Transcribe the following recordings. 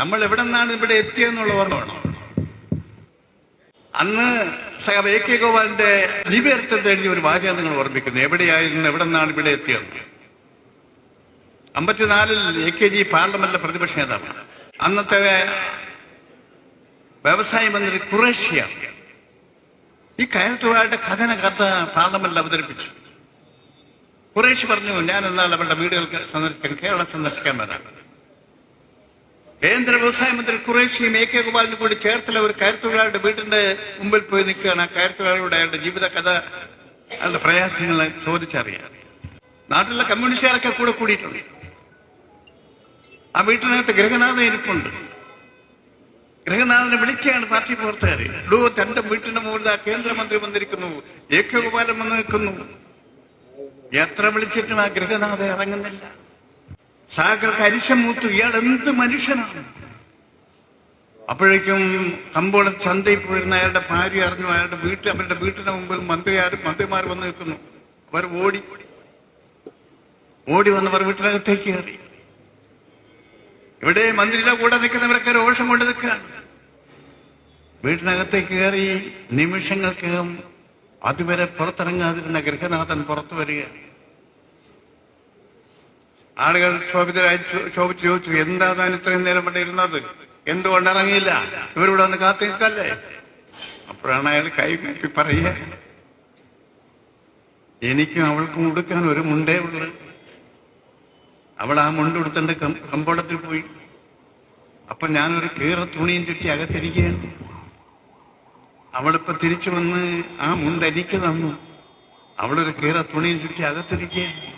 നമ്മൾ എവിടെ നിന്നാണ് ഇവിടെ എത്തിയെന്നുള്ള ഓർമ്മ അന്ന് സഹബ് എ കെ ഗോപാലിന്റെ ലിപിയർത്ഥത്തെ എഴുതിയ ഒരു വാചകം നിങ്ങൾ ഓർമ്മിക്കുന്നു. എവിടെയായിരുന്നു എവിടെ നിന്നാണ് ഇവിടെ എത്തിയെന്ന് അമ്പത്തിനാലിൽ എ കെ ജി പാർലമെന്റിലെ പ്രതിപക്ഷ നേതാവാണ് അന്നത്തെ വ്യവസായ മന്ത്രി കുറേഷ്യ ഈ കയറ്റുവായുടെ കഥന കഥ പാർലമെന്റിൽ അവതരിപ്പിച്ചു. ഖുറേഷി പറഞ്ഞു ഞാൻ എന്നാൽ അവരുടെ വീടുകൾക്ക് സന്ദർശിക്കാൻ കേരളം സന്ദർശിക്കാൻ വരാം. കേന്ദ്ര വ്യവസായ മന്ത്രി ഖുറേഷിയും എ കെ ഗോപാലിനും കൂടി ചേർത്തല ഒരു കയർത്തൊഴിലാളിയുടെ വീടിന്റെ മുമ്പിൽ പോയി നിൽക്കുകയാണ്. ആ കയർത്തൊഴിലാളിയുടെ അയാളുടെ ജീവിത കഥ അയാളുടെ പ്രയാസങ്ങൾ ചോദിച്ചറിയാം. നാട്ടിലെ കമ്മ്യൂണിസ്റ്റുകാരൊക്കെ കൂടെ കൂടിയിട്ടുണ്ട്. ആ വീട്ടിനകത്ത് ഗൃഹനാഥൻ ഇരിപ്പുണ്ട്. ഗൃഹനാഥനെ വിളിക്കുകയാണ് പാർട്ടി പ്രവർത്തകരെ ഡോ തന്റെ വീട്ടിന്റെ മുകളിൽ ആ കേന്ദ്രമന്ത്രി വന്നിരിക്കുന്നു. എ കെ ഗോപാലൻ വന്ന് നിൽക്കുന്നു. എത്ര വിളിച്ചിട്ടും ആ ഗൃഹനാഥൻ ഇറങ്ങുന്നില്ല. സാഗർക്ക് അരിശം മൂത്തു ഇയാൾ എന്ത് മനുഷ്യനാണ്? അപ്പോഴേക്കും കമ്പോളം ചന്തയിൽ പോയിരുന്ന അയാളുടെ ഭാര്യ അറിഞ്ഞു അയാളുടെ വീട്ടിൽ അവരുടെ വീട്ടിന്റെ മുമ്പിൽ മന്ത്രിയാരും മന്ത്രിമാർ വന്ന് നിൽക്കുന്നു. അവർ ഓടി. ഓടി വന്നവർ വീട്ടിനകത്തേക്ക് കയറി. ഇവിടെ മന്ത്രിയുടെ കൂടെ നിൽക്കുന്നവരൊക്കെ രോഷം കൊണ്ട് നിൽക്കുകയാണ്. വീട്ടിനകത്തേക്ക് കയറി നിമിഷങ്ങൾക്കകം അതുവരെ പുറത്തിറങ്ങാതിരുന്ന ഗൃഹനാഥൻ പുറത്തു വരികയാണ്. ആളുകൾ ക്ഷോഭിതരായി ക്ഷോഭിച്ചു ചോദിച്ചു എന്താ താൻ ഇത്രയും നേരം ഇവിടെ ഇരുന്നത്? എന്തുകൊണ്ട് ഇറങ്ങിയില്ല? ഇവരിവിടെ വന്ന് കാത്തു നിൽക്കല്ലേ അപ്പോഴാണ് അയാൾ കൈ കൂപ്പി പറയുക എനിക്കും അവൾക്കും ഉടുക്കാൻ ഒരു മുണ്ടേ ഉള്ളു. അവൾ ആ മുണ്ട് ഉടുത്തണ്ട് കമ്പോളത്തിൽ പോയി. അപ്പൊ ഞാനൊരു കീറ തുണിയും ചുറ്റി അകത്തിരിക്കുകയാണ്. അവളിപ്പോ തിരിച്ചു വന്ന് ആ മുണ്ട് എനിക്ക് തന്നു. അവളൊരു കീറ തുണിയും ചുറ്റി അകത്തിരിക്കുകയാണ്.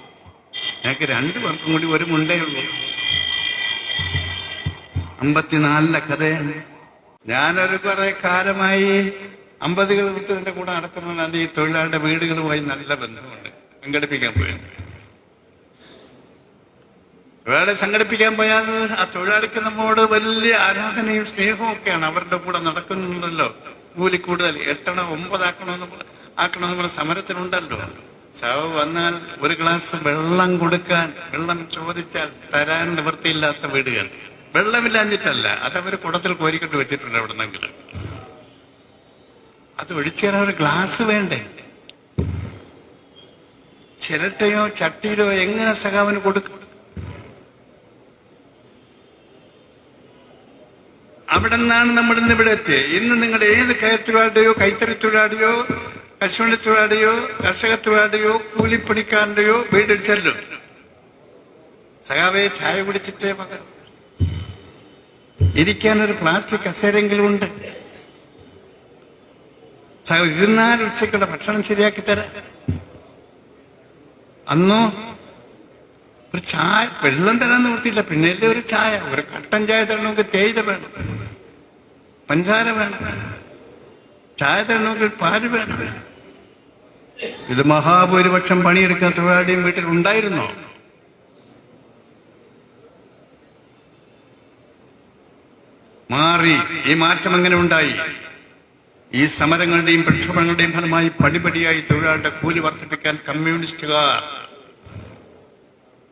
ഞങ്ങൾക്ക് രണ്ടു പേർക്കും കൂടി ഒരു മുണ്ടേ ഉള്ളൂ. അമ്പത്തിനാലിലെ കഥയാണ്. ഞാനൊരു കുറെ കാലമായി അമ്പതുകൾ വിട്ട് കൂടെ നടക്കുന്നതാണ് ഈ തൊഴിലാളിയുടെ വീടുകളുമായി നല്ല ബന്ധമുണ്ട്. സംഘടിപ്പിക്കാൻ പോയത് വേളെ സംഘടിപ്പിക്കാൻ പോയാൽ ആ തൊഴിലാളിക്ക് നമ്മോട് വലിയ ആരാധനയും സ്നേഹവും ഒക്കെയാണ്. അവരുടെ കൂടെ നടക്കുന്നുണ്ടല്ലോ. കൂലി കൂടുതൽ എട്ടണം ഒമ്പതാക്കണമെന്ന് ആക്കണോ പറഞ്ഞ സമരത്തിനുണ്ടല്ലോ ചാവ് വന്നാൽ ഒരു ഗ്ലാസ് വെള്ളം കൊടുക്കാൻ വെള്ളം ചോദിച്ചാൽ തരാൻ നിവൃത്തിയില്ലാത്ത വീടുകൾ. വെള്ളമില്ലാഞ്ഞിട്ടല്ല അതവര് കുടത്തിൽ കോരിക്കൊണ്ട് വെച്ചിട്ടുണ്ട് എവിടെന്നെങ്കിലും അത് ഒഴിച്ചു തരാൻ ഒരു ഗ്ലാസ് വേണ്ടേ? ചിരട്ടയോ ചട്ടിയിലോ എങ്ങനെ സഖാവിന് കൊടുക്കും അവിടെ നിന്നാണ് നമ്മൾ ഇന്ന് ഇവിടെ എത്തിയത് ഇന്ന് നിങ്ങൾ ഏത് കയറ്റുതൊഴിലാളിയോ കൈത്തറി തൊഴിലാളിയോ കശുവണ്ടി തൊഴിലാളിയോ കർഷക തൊഴിലാളിയോ കൂലിപ്പണിക്കാരന്റെയോ വീട്ടിൽ ചെല്ലും. സഖാവെ ചായ കുടിച്ചിട്ടേ ഇരിക്കാൻ ഒരു പ്ലാസ്റ്റിക് കസേരെങ്കിലും ഉണ്ട്. സഖാവ് ഇരുന്നാൽ ഉച്ചക്കുള്ള ഭക്ഷണം ശരിയാക്കി തരാം. അന്നോ ഒരു ചായ വെള്ളം തരാൻ നിവൃത്തിയില്ല പിന്നല്ലേ ഒരു ചായ. ഒരു കട്ടൻ ചായ തരണമെങ്കിൽ തേയില വേണം. പഞ്ചാര വേണം. ചായ തരണമെങ്കിൽ പാൽ വേണം. ഇത് മഹാഭൂരിപക്ഷം പണിയെടുക്കാൻ തൊഴിലാളിയും വീട്ടിൽ ഉണ്ടായിരുന്നോ? മാറി ഈ മാറ്റം അങ്ങനെ ഉണ്ടായി? ഈ സമരങ്ങളുടെയും പ്രക്ഷോഭങ്ങളുടെയും ഫലമായി പടിപടിയായി തൊഴിലാളിയുടെ കൂലി വർദ്ധിപ്പിക്കാൻ കമ്മ്യൂണിസ്റ്റുകാർ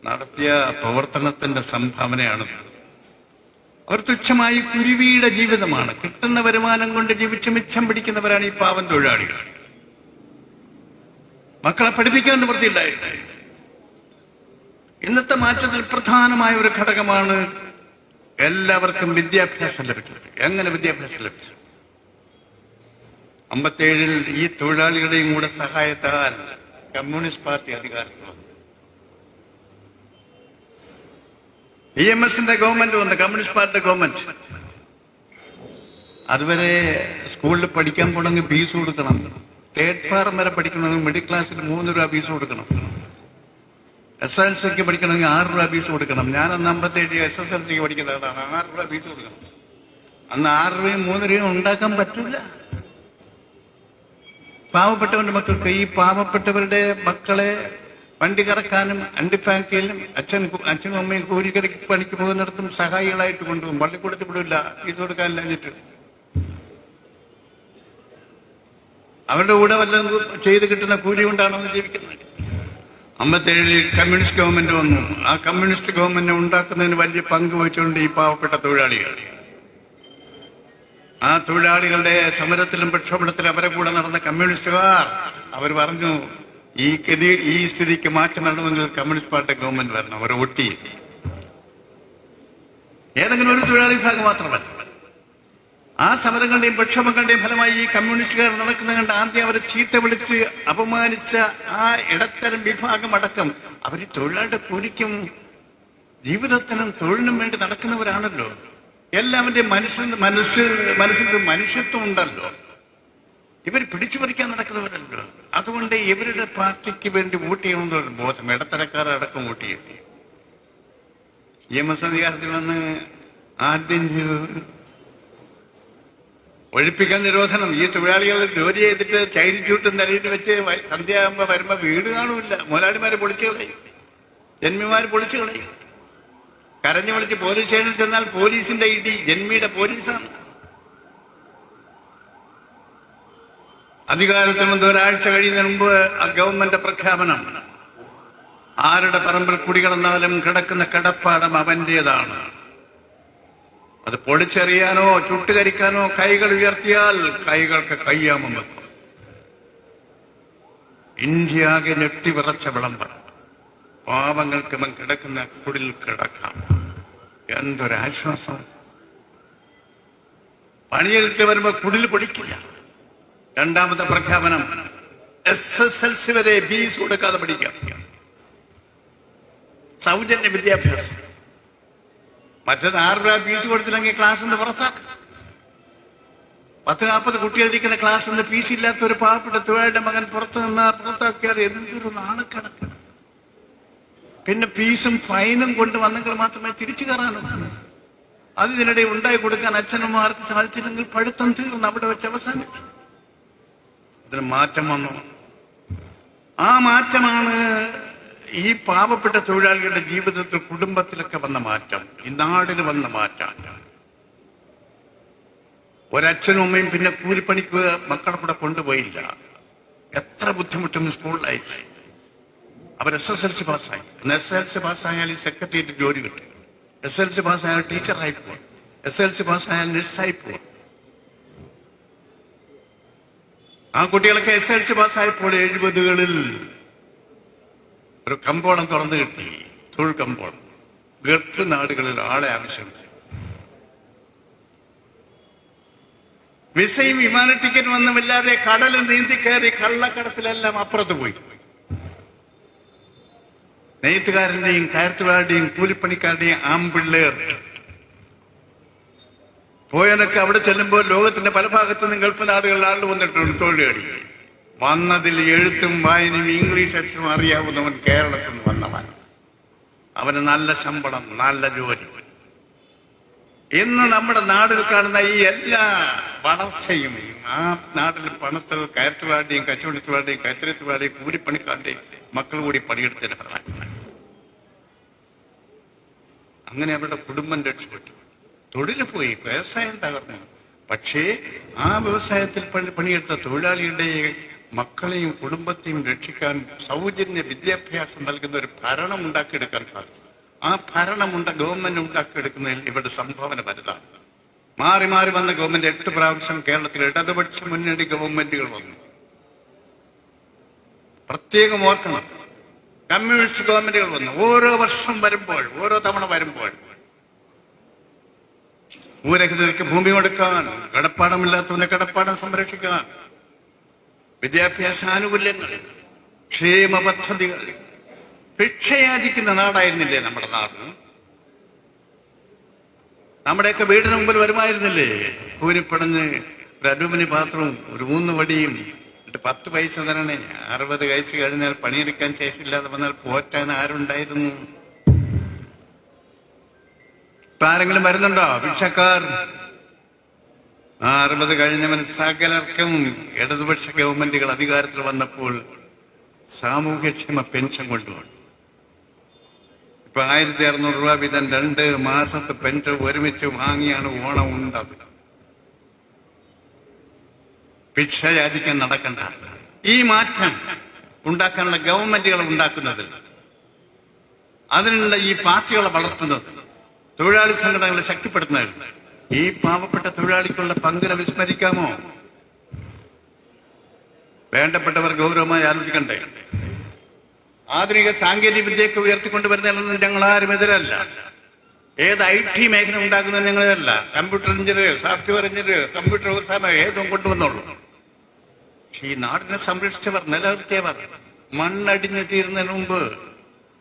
നടത്തിയ പ്രവർത്തനത്തിന്റെ സംഭാവനയാണ് അവർ തുച്ഛമായി കുരുവിയുടെ ജീവിതമാണ്. കിട്ടുന്ന വരുമാനം കൊണ്ട് ജീവിച്ച് മിച്ചം പിടിക്കുന്നവരാണ് ഈ പാവം തൊഴിലാളികൾ. മക്കളെ പഠിപ്പിക്കാൻ നിവൃത്തിയില്ലായിട്ട് ഇന്നത്തെ മാറ്റത്തിൽ പ്രധാനമായ ഒരു ഘടകമാണ് എല്ലാവർക്കും വിദ്യാഭ്യാസം ലഭിച്ചത്. എങ്ങനെ വിദ്യാഭ്യാസം ലഭിച്ചു അമ്പത്തേഴിൽ ഈ തൊഴിലാളികളുടെയും കൂടെ സഹായത്താൽ കമ്മ്യൂണിസ്റ്റ് പാർട്ടി അധികാരത്തിൽ വന്നു. ഇ എം എസിന്റെ ഗവൺമെന്റ് വന്നു കമ്മ്യൂണിസ്റ്റ് പാർട്ടിയുടെ ഗവൺമെന്റ്. അതുവരെ സ്കൂളിൽ പഠിക്കാൻ പോണെങ്കിൽ ഫീസ് കൊടുക്കണം. തേർഡ് ഫാറം വരെ പഠിക്കണമെങ്കിൽ മിഡിൽ ക്ലാസ്സിൽ മൂന്ന് രൂപ ഫീസ് കൊടുക്കണം. എസ് എൽ സിക്ക് പഠിക്കണമെങ്കിൽ ആറ് രൂപ ഫീസ് കൊടുക്കണം. ഞാൻ അന്ന് അമ്പത്തേഴ് എസ് എസ് എൽ സിക്ക് പഠിക്കുന്നതാണ് ആറ് രൂപ ഫീസ് കൊടുക്കണം. അന്ന് ആറ് രൂപയും മൂന്ന് രൂപയും ഉണ്ടാക്കാൻ പറ്റില്ല. പാവപ്പെട്ടവന്റെ മക്കൾക്ക് ഈ പാവപ്പെട്ടവരുടെ മക്കളെ വണ്ടി കറക്കാനും അണ്ടി ഫാക്ടറിയിലും അച്ഛൻ അച്ഛനും അമ്മയും കൂലിക്കരയ്ക്ക് പണിക്ക് പോകുന്നിടത്തും സഹായികളായിട്ട് കൊണ്ടുപോകും. പള്ളിക്കൂടത്തിൽ വിടില്ല ഫീസ് കൊടുക്കാൻ കഴിഞ്ഞിട്ട്. അവരുടെ കൂടെ വല്ലതും ചെയ്ത് കിട്ടുന്ന കൂലി കൊണ്ടാണ് അവർ ജീവിക്കുന്നത്? അമ്പത്തേഴിൽ കമ്മ്യൂണിസ്റ്റ് ഗവൺമെന്റ് വന്നു. ആ കമ്മ്യൂണിസ്റ്റ് ഗവൺമെന്റ് ഉണ്ടാക്കുന്നതിന് വലിയ പങ്ക് വഹിച്ചുകൊണ്ട് ഈ പാവപ്പെട്ട തൊഴിലാളികൾ. ആ തൊഴിലാളികളുടെ സമരത്തിലും പ്രക്ഷോഭത്തിലും അവരെ കൂടെ നടന്ന കമ്മ്യൂണിസ്റ്റുകാർ അവർ പറഞ്ഞു ഈ ഗതി ഈ സ്ഥിതിക്ക് മാറ്റം വരണമെങ്കിൽ കമ്മ്യൂണിസ്റ്റ് പാർട്ടി ഗവൺമെന്റ് വരണം. വോട്ട് ചെയ്തു ഏതെങ്കിലും ഒരു തൊഴിലാളി വിഭാഗം മാത്രമല്ല. ആ സമരങ്ങളുടെയും പ്രക്ഷോഭങ്ങളുടെയും ഫലമായി ഈ കമ്മ്യൂണിസ്റ്റുകാർ നടക്കുന്ന കണ്ട് ആദ്യം അവരെ ചീത്ത വിളിച്ച് അപമാനിച്ച ആ ഇടത്തരം വിഭാഗം അടക്കം അവർ തൊഴിലാളിയുടെ കൂലിക്കും ജീവിതത്തിനും തൊഴിലിനും വേണ്ടി നടക്കുന്നവരാണല്ലോ. എല്ലാവരുടെയും മനുഷ്യ മനസ്സിൽ മനസ്സിൽ മനുഷ്യത്വം ഉണ്ടല്ലോ. ഇവർ പിടിച്ചു പറിക്കാൻ നടക്കുന്നവരല്ലോ. അതുകൊണ്ട് ഇവരുടെ പാർട്ടിക്ക് വേണ്ടി വോട്ട് ചെയ്യണമെന്നൊരു ബോധം. ഇടത്തരക്കാരടക്കം വോട്ട് ചെയ്യും. എം അധികാരത്തിൽ വന്ന് ആദ്യം ഒഴിപ്പിക്കാൻ നിരോധനം. ഈ തൊഴിലാളികൾ ജോലി ചെയ്തിട്ട് ചൈരിച്ചൂട്ടും തലയിൽ വെച്ച് വ- സന്ധ്യയാകുമ്പോ വരുമ്പോ വീട് കാണൂല്ല. മുതലാളിമാര് പൊളിച്ചു കളയും. ജന്മിമാര് പൊളിച്ചു കളയും. കരഞ്ഞു വിളിച്ച് പോലീസ് സ്റ്റേഷനിൽ ചെന്നാൽ പോലീസിന്റെ ഇടി ജന്മിയുടെ പോലീസാണ്. അധികാരത്തിൽ വന്ന് ഒരാഴ്ച കഴിയുന്നതിന് മുമ്പ് ആ ഗവൺമെന്റ് പ്രഖ്യാപനം. ആരുടെ പറമ്പിൽ കുടികിടന്നാലും കിടക്കുന്ന കിടപ്പാടം അവന്റേതാണ്. അത് പൊളിച്ചെറിയാനോ ചുട്ടുകരിക്കാനോ കൈകൾ ഉയർത്തിയാൽ കൈകൾക്ക് കയ്യാമം വെക്കും. ഇന്ത്യകെ ഞെട്ടി വിറച്ച വിളംബരം. പാവങ്ങൾക്ക് ഇവൻ കിടക്കുന്ന കുടിൽ കിടക്കാം. എന്തൊരാശ്വാസം. പണിയെടുത്ത് വരുമ്പോ കുടിൽ പൊടിക്കില്ല. രണ്ടാമത്തെ പ്രഖ്യാപനം എസ് എസ് എൽ സി വരെ ബീസ് കൊടുക്കാതെ പഠിക്കാം. സൗജന്യ വിദ്യാഭ്യാസം. മറ്റത് ആറ് രൂപ ഫീസ് കൊടുത്തില്ലെങ്കിൽ ക്ലാസ് എന്ന് പുറത്താക്കും പത്ത് നാൽപ്പത് കുട്ടികൾ ഇരിക്കുന്ന ക്ലാസ് എന്ന് ഫീസ് ഇല്ലാത്ത ഒരു പാവപ്പെട്ട തൊഴിലാളിയുടെ മകൻ പുറത്ത് നിന്നാ പുറത്താക്കിയാൽ എന്തൊരു നാണക്കണക്ക് പിന്നെ ഫീസും ഫൈനും കൊണ്ട് വന്നെങ്കിൽ മാത്രമേ തിരിച്ചു കയറാനുള്ളൂ. ഇതിനിടെ ഉണ്ടായി കൊടുക്കാൻ അച്ഛനമ്മമാർക്ക് സാധിച്ചില്ലെങ്കിൽ പഠിത്തം തീർന്നു അവിടെ വെച്ച് അവസാനിച്ചു ഇതിന് മാറ്റം വന്നു. ആ മാറ്റമാണ് ഈ പാവപ്പെട്ട തൊഴിലാളികളുടെ ജീവിതത്തിൽ കുടുംബത്തിലൊക്കെ വന്ന മാറ്റം ഈ നാടിന് വന്ന മാറ്റം. ഒരച്ഛനും അമ്മയും പിന്നെ കൂലിപ്പണിക്ക് മക്കളെ കൂടെ കൊണ്ടുപോയില്ല. എത്ര ബുദ്ധിമുട്ടും സ്കൂളിലയച്ചു അവർ എസ് എസ് എൽ സി പാസ്സായി എസ് എൽ സി പാസ്സായാൽ ഈ സെക്രട്ടേറിയറ്റ് ജോലി കിട്ടും. എസ് എൽ സി പാസ്സായാൽ ടീച്ചറായി പോകും എസ് എൽ സി പാസ്സായാൽ നഴ്സായി പോകും ആ കുട്ടികളൊക്കെ എസ് എൽ സി പാസ്സായപ്പോൾ എഴുപതുകളിൽ ഒരു കമ്പോളം തുറന്നു കിട്ടി തൊഴിൽ കമ്പോളം. ഗൾഫ് നാടുകളിൽ ആളെ ആവശ്യമുണ്ട് വിസയും വിമാന ടിക്കറ്റും ഒന്നുമില്ലാതെ കടൽ നീന്തി കയറി കള്ളക്കടത്തിലെല്ലാം അപ്പുറത്ത് പോയി. നെയ്ത്തുകാരന്റെയും കയർത്തുകാരുടെയും കൂലിപ്പണിക്കാരുടെയും ആമ്പിള്ളേർ. പോയനൊക്കെ അവിടെ ചെല്ലുമ്പോൾ ലോകത്തിന്റെ പല ഭാഗത്തു നിന്നും ഗൾഫ് നാടുകളിൽ ആളുകൾ വന്നിട്ടുണ്ട് തൊഴിലാളി വന്നതിൽ എഴുത്തും വായനയും ഇംഗ്ലീഷ് അക്ഷരം അറിയാവുന്നവൻ കേരളത്തിൽ നിന്ന് വന്നവൻ. അവന് നല്ല ശമ്പളം നല്ല ജോലി. ഇന്ന് നമ്മുടെ നാടിൽ കാണുന്ന ഈ എല്ലാ വളർച്ചയും ആ നാട്ടിൽ പണത്തിൽ കയറ്റുവാരുടെയും കച്ചവടത്തുവാരുടെയും കച്ചവടത്തുവാരുടെയും കൂലിപ്പണിക്കാരുടെയും മക്കൾ കൂടി പണിയെടുത്തതിന് ഫലമായി അങ്ങനെ അവരുടെ കുടുംബം രക്ഷപ്പെട്ടു. തൊഴിൽ പോയി വ്യവസായം തകർന്നു. പക്ഷേ ആ വ്യവസായത്തിൽ പണി പണിയെടുത്ത തൊഴിലാളിയുടെ മക്കളെയും കുടുംബത്തെയും രക്ഷിക്കാൻ സൗജന്യ വിദ്യാഭ്യാസം നൽകുന്ന ഒരു ഭരണം ഉണ്ടാക്കിയെടുക്കാൻ സാധിക്കും ആ ഭരണമുണ്ട ഗവൺമെന്റ് ഉണ്ടാക്കിയെടുക്കുന്നതിൽ ഇവിടെ സംഭാവന വലുതാണ്. മാറി മാറി വന്ന ഗവൺമെന്റ് എട്ട് പ്രാവശ്യം കേരളത്തിൽ ഇടതുപക്ഷ മുന്നണി ഗവൺമെന്റുകൾ വന്നു. പ്രത്യേകം ഓർക്കണം. കമ്മ്യൂണിസ്റ്റ് ഗവൺമെന്റുകൾ വന്നു. ഓരോ വർഷം വരുമ്പോൾ ഓരോ തവണ വരുമ്പോൾ ഭൂരഹിതർക്ക് ഭൂമി കൊടുക്കാൻ കടപ്പാടമില്ലാത്തവനെ കടപ്പാടം സംരക്ഷിക്കാൻ വിദ്യാഭ്യാസ ആനുകൂല്യങ്ങൾ ക്ഷേമ പദ്ധതികൾ ഭിക്ഷയാചിക്കുന്ന നാടായിരുന്നില്ലേ നമ്മുടെ നാട്? നമ്മുടെയൊക്കെ വീടിന് മുമ്പിൽ വരുമായിരുന്നില്ലേ? കൂലിപ്പടഞ്ഞ് ഒരു അലൂമിനി പാത്രവും ഒരു മൂന്ന് വടിയും എന്നിട്ട് പത്ത് പൈസ തരണേ. അറുപത് വയസ്സ് കഴിഞ്ഞാൽ പണിയെടുക്കാൻ ശേഷിയില്ലാതെ വന്നാൽ പോറ്റാൻ ആരുണ്ടായിരുന്നു? ഇപ്പൊ ആരെങ്കിലും വരുന്നുണ്ടോ? ഭിക്ഷക്കാർ ആ അറുപത് കഴിഞ്ഞവൻ സകലർക്കും ഇടതുപക്ഷ ഗവൺമെന്റുകൾ അധികാരത്തിൽ വന്നപ്പോൾ സാമൂഹ്യക്ഷേമ പെൻഷൻ കൊണ്ടുപോകണം ഇപ്പൊ ആയിരത്തി അറുന്നൂറ് രൂപ വീതം രണ്ട് മാസത്തെ പെൻഷൻ ഒരുമിച്ച് വാങ്ങിയാണ് ഓണം ഉണ്ടത്. ഭിക്ഷ യാചിക്കാൻ നടക്കണ്ട. ഈ മാറ്റം ഉണ്ടാക്കാനുള്ള ഗവൺമെന്റുകൾ ഉണ്ടാക്കുന്നത് അതിനുള്ള ഈ പാർട്ടികളെ വളർത്തുന്നത് തൊഴിലാളി സംഘടനകളെ ശക്തിപ്പെടുത്തുന്നത് ഈ പാവപ്പെട്ട തൊഴിലാളിക്കുള്ള പങ്കിനെ വിസ്മരിക്കാമോ വേണ്ടപ്പെട്ടവർ ഗൗരവമായി ആലോചിക്കണ്ടേ? ആധുനിക സാങ്കേതിക വിദ്യയൊക്കെ ഉയർത്തിക്കൊണ്ടുവരുന്നതിനൊന്നും ഞങ്ങൾ ആരും എതിരല്ല. ഏത് ഐ ടി മേഖല ഉണ്ടാക്കുന്നത് ഞങ്ങളല്ല computer engineer software engineer computer വ്യവസായം ഏതും കൊണ്ടുവന്നുള്ളൂ. ഈ നാടിനെ സംരക്ഷിച്ചവർ നിലനിർത്തിയവർ മണ്ണടിഞ്ഞു തീരുന്നതിന് മുമ്പ്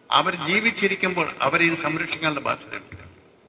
അവർ ജീവിച്ചിരിക്കുമ്പോൾ അവരെയും സംരക്ഷിക്കാനുള്ള ബാധ്യതയുണ്ട്.